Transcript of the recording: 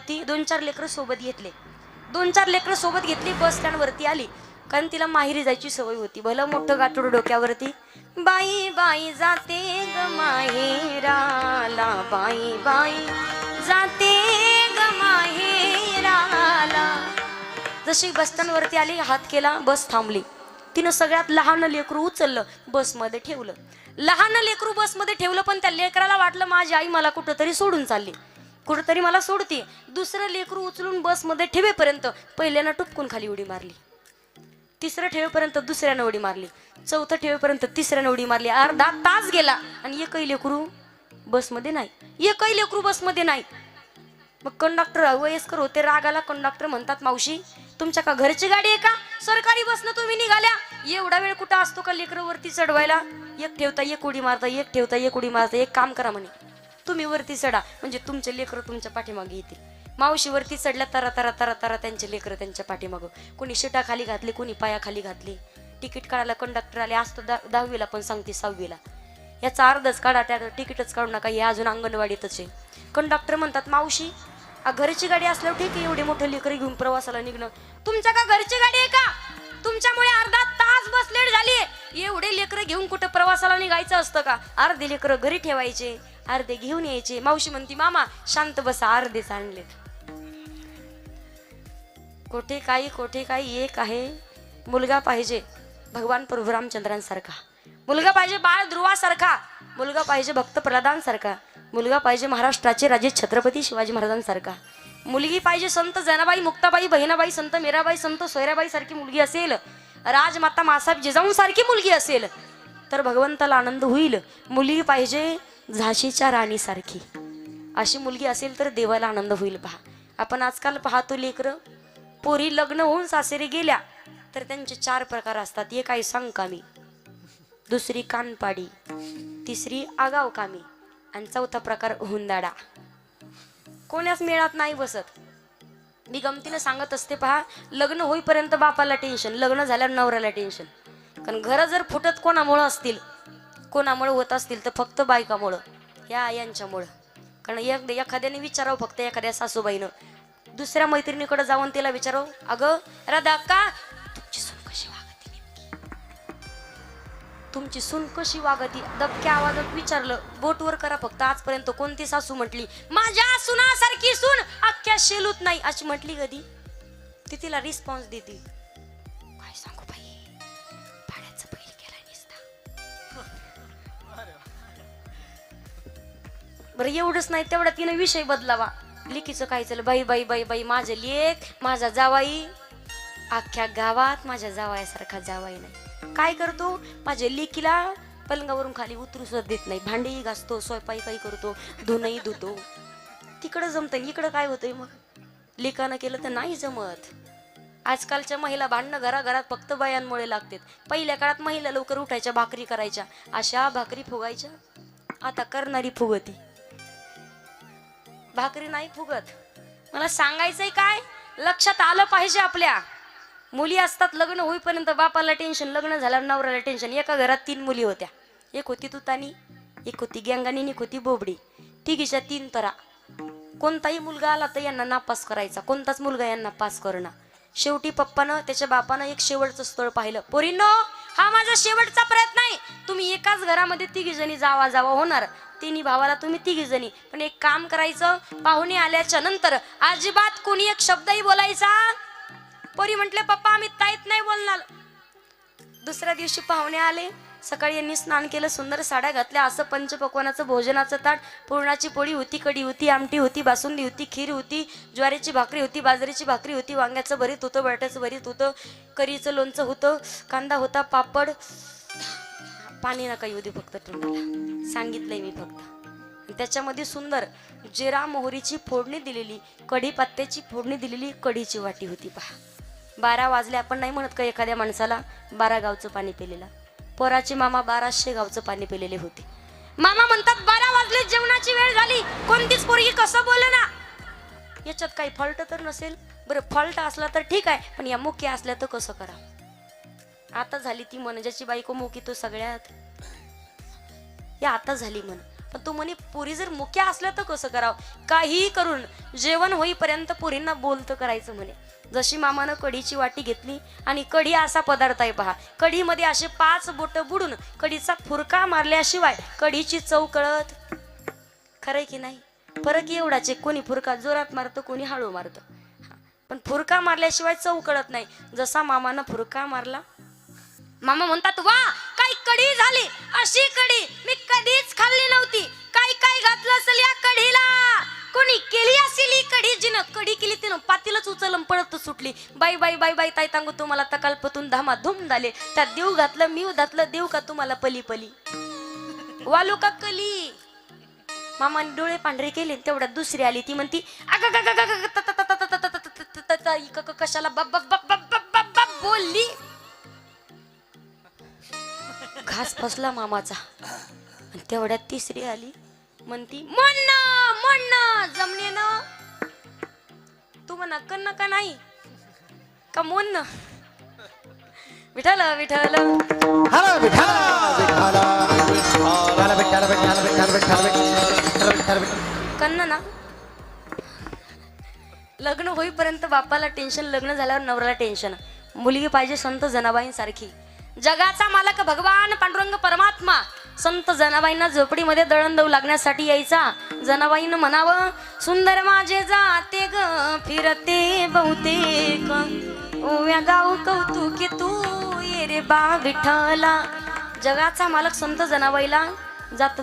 होती. दोन चार लेकरं सोबत घेतले. दोन चार लेकरं सोबत घेतली बस स्टँडवरती आली. कारण तिला माहेरी जायची सवय होती. भलं मोठं गाठोड डोक्यावरती. बाई बाई जाते ग माहेराला. बाई बाई जाते ग माहेराला. जशी बस स्टँडवरती आली हात केला बस थांबली. तिनं सगळ्यात लहान लेकरू उचललं बसमध्ये ठेवलं. लहान लेकरू बसमध्ये ठेवलं पण त्या लेकराला वाटलं माझी आई मला कुठंतरी सोडून चालली. कुठंतरी मला सोडते. दुसरं लेकरू उचलून बसमध्ये ठेवेपर्यंत पहिल्यानं टुपकून खाली उडी मारली. तिसरं ठेवेपर्यंत दुसऱ्यानं उडी मारली. चौथं ठेवेपर्यंत तिसऱ्यानं उडी मारली. अर्धा तास गेला आणि एकही लेकरू बसमध्ये नाही. एकही लेकरू बसमध्ये नाही. मग कंडक्टर वयस्कर होते रागाला कंडक्टर म्हणतात मावशी तुमच्या का घरची गाडी आहे का? सरकारी बसनं तुम्ही निघाल्या. एवढा वेळ कुठं असतो का लेकरं वरती चढवायला? एक ठेवता एक उडी मारता एक ठेवता एक उडी मारता एक काम करा म्हणे. तुम्ही वरती चढा. म्हणजे तुमचे लेकरं तुमच्या पाठीमागे येतील. मावशी वरती चढल्या तरा तरा तरा तरा त्यांचे लेकरं त्यांच्या पाठीमागं. कोणी शिटाखाली घातली कोणी पायाखाली घातले घातली. तिकीट काढायला कंडक्टर आले असतो दा दहावीला पण सांगते सहावीला. याचा अर्धच काढा त्या तिकीटच काढू नका हे अजून अंगणवाडीतच आहे. कंडक्टर म्हणतात मावशी घरची गाडी असल्यावर ठीक आहे एवढे मोठे लेकरं घेऊन प्रवासाला निघणं. तुमच्या का घरची गाडी आहे का? तुमच्यामुळे अर्धा तास बस लेट झाली एवढे लेकरं घेऊन कुठं प्रवासाला निघायचं असतं का? अर्धे लेकरं घरी ठेवायचे. अर्धे घेऊन यायचे. मावशी म्हणती मामा शांत बसा अर्धे सांडले. कोठे काही कोठे काही एक आहे. मुलगा पाहिजे भगवान प्रभू रामचंद्रांसारखा मुलगा पाहिजे बाळ ध्रुवासारखा. मुलगा पाहिजे भक्त प्रल्हादांसारखा. मुलगा पाहिजे महाराष्ट्राचे राजे छत्रपती शिवाजी महाराजांसारखा. मुलगी पाहिजे संत जनाबाई मुक्ताबाई बहिणाबाई संत मीराबाई संत सोयराबाई सारखी मुलगी असेल. राजमाता मासाहेब जिजाऊंसारखी मुलगी असेल. तर भगवंताला आनंद होईल. मुलगी पाहिजे झाशीच्या राणीसारखी. अशी मुलगी असेल तर देवाला आनंद होईल पहा. आपण आजकाल पाहतो लेकरं पोरी लग्न होऊन सासरी गेल्या तर त्यांचे चार प्रकार असतात. एक आहे सांगकामी दुसरी कानपाडी तिसरी आगाव कामी आणि चौथा प्रकार हुंदाडा. कोण्यास मेळात नाही बसत. मी गमतीनं सांगत असते पहा लग्न होईपर्यंत बापाला टेन्शन लग्न झाल्यावर नवऱ्याला टेन्शन कारण घरं जर फुटत कोणामुळं असतील कोणामुळं होत असतील तर फक्त बायकामुळं या यांच्यामुळं कारण एक एखाद्याने विचारावं फक्त एखाद्या सासूबाईनं. दुसऱ्या मैत्रिणीकडे जाऊन तिला विचारावं अगं राधा का तुमची सून कशी वागती तुमची सून कशी वागती? दबक्या आवाजात विचारलं बोटवर करा फक्त आजपर्यंत कोणती सासू म्हटली माझ्या सुनासारखी सून अख्ख्या शेलूत नाही अशी म्हटली कधी ती तिला रिस्पॉन्स देतील बरं एवढंच नाही तेवढा तिनं विषय बदलावा. लिकीचं काय चाललं? बाई बाई बाई बाई माझं लेख माझा जावाई. अख्ख्या गावात माझ्या जावायासारखा जावाई नाही. काय करतो? माझ्या लेकीला पलंगावरून खाली उतरू सुद्धा देत नाही. भांडी घासतो स्वयंपाई काही करतो धुणंही धुतो. तिकडं जमतं इकडं काय होतंय मग? लेखानं केलं तर नाही जमत. आजकालच्या महिला भांडणं घराघरात फक्त बायांमुळे लागतात. पहिल्या काळात महिला लवकर उठायच्या भाकरी करायच्या. अशा भाकरी फुगायच्या. आता करणारी फुगती. भाकरी नाही फुगत. मला सांगायचंय काय? लक्षात आलं पाहिजे आपल्या. मुली असतात लग्न होईपर्यंत बापाला टेन्शन लग्न झाल्यावर नवऱ्याला टेन्शन एका घरात तीन मुली होत्या. एक होती तुतानी एक होती गँगानी एक होती बोबडी. तिघीच्या तीन तरा. कोणताही मुलगा आला तर यांना नापास करायचा. कोणताच मुलगा यांना पास करणं. शेवटी पप्पानं त्याच्या बापानं एक शेवटचं स्थळ पाहिलं. पोरींनो हा माझा शेवटचा प्रयत्न आहे. तुम्ही एकाच घरामध्ये तिघी जणी जावा जावा होणार. तिन्ही भावाला तुम्ही तिघी जणी. पण एक काम करायचं पाहुणे आल्याच्यानंतर अजिबात कोणी एक शब्दही बोलायचा. पोरी म्हटले पप्पा आम्ही ताईत नाही बोलणार. दुसऱ्या दिवशी पाहुणे आले. सकाळी यांनी स्नान केलं सुंदर साड्या घातल्या असं पंचपक्वानाचं भोजनाचं ताट पुरणाची पोळी होती कढी होती आमटी होती बासुंदी होती खीर होती ज्वारीची भाकरी होती बाजरीची भाकरी होती वांग्याचं भरीत होतं बटाट्याचं भरीत होतं करीचं लोणचं होतं कांदा होता पापड. पाणी नका येऊ दे फक्त तोंडाला सांगितलंय मी फक्त. त्याच्यामध्ये सुंदर जिरा मोहरीची फोडणी दिलेली कढीपत्त्याची फोडणी दिलेली कढीची वाटी होती पहा. बारा वाजले आपण नाही म्हणत का एखाद्या माणसाला बारा गावचं पाणी पिलेलं? पोराचे मामा बाराशे गावचं पाणी पिलेले होते. मामा म्हणतात बारा वाजले जेवणाची वेळ झाली. कोणतीच पोरगी कसं बोल ना? याच्यात काही फॉल्ट तर नसेल. बरं फॉल्ट असला तर ठीक आहे पण या मुख्य असल्या तर कसं करा? आता झाली ती मनजाची ज्याची बायको मुकी तो सगळ्यात. या आता झाली म्हण. पण तू म्हणे पुरी जर मुक्या असल्या तर कसं करावं? काहीही करून जेवण होईपर्यंत पुरींना बोलतं करायचं म्हणे. जशी मामानं कढीची वाटी घेतली आणि कढी असा पदार्थ आहे पहा. कढीमध्ये असे पाच बोट बुडून कढीचा फुरका मारल्याशिवाय कढीची चव कळत खरंय की नाही? फरक एवढाच आहे कोणी फुरका जोरात मारतं कोणी हळू मारतं. पण फुरका मारल्याशिवाय चव कळत नाही. जसा मामानं फुरका मारला. मामा म्हणतात वा काही कढी झाली? अशी कढी मी कधीच खाल्ली सुचलम पडत सुटली बाई बाई बाई बाई ताई तांगू तुम्हाला तकालपतून धामा धुम झाले त्या देव घातलं मीव घातलं देव का तुम्हाला पली पली वालो का कली मामा डोळे पांढरे केले तेवढ्यात दुसरी आली ती म्हणती कशाला बोलली घास फसला मामाचा तेवढ्यात तिसरी आली म्हणती म्हणणं म्हणणं जमले ना म्हणा कन्न का नाही? का मोन? विठाल विठाल हरा विठाल विठाल हरा विठाल विठाल विठाल विठाल विठाल विठाल कन्न ना. लग्न होईपर्यंत बापाला टेन्शन लग्न झाल्यावर नवऱ्याला टेन्शन मुलगी पाहिजे संत जनाबाईंसारखी. जगाचा मालक भगवान पांडुरंग परमात्मा. संत जनाबाईंना झोपडीमध्ये दळण देऊ लागण्यासाठी यायचा. जनाबाईनं म्हणावं सुंदर माझे जाते ग फिरते बहुतेक. ओव्या गाव कौतुकी तू ये रे बा विठला जगाचा मालक संत जनाबाईला जात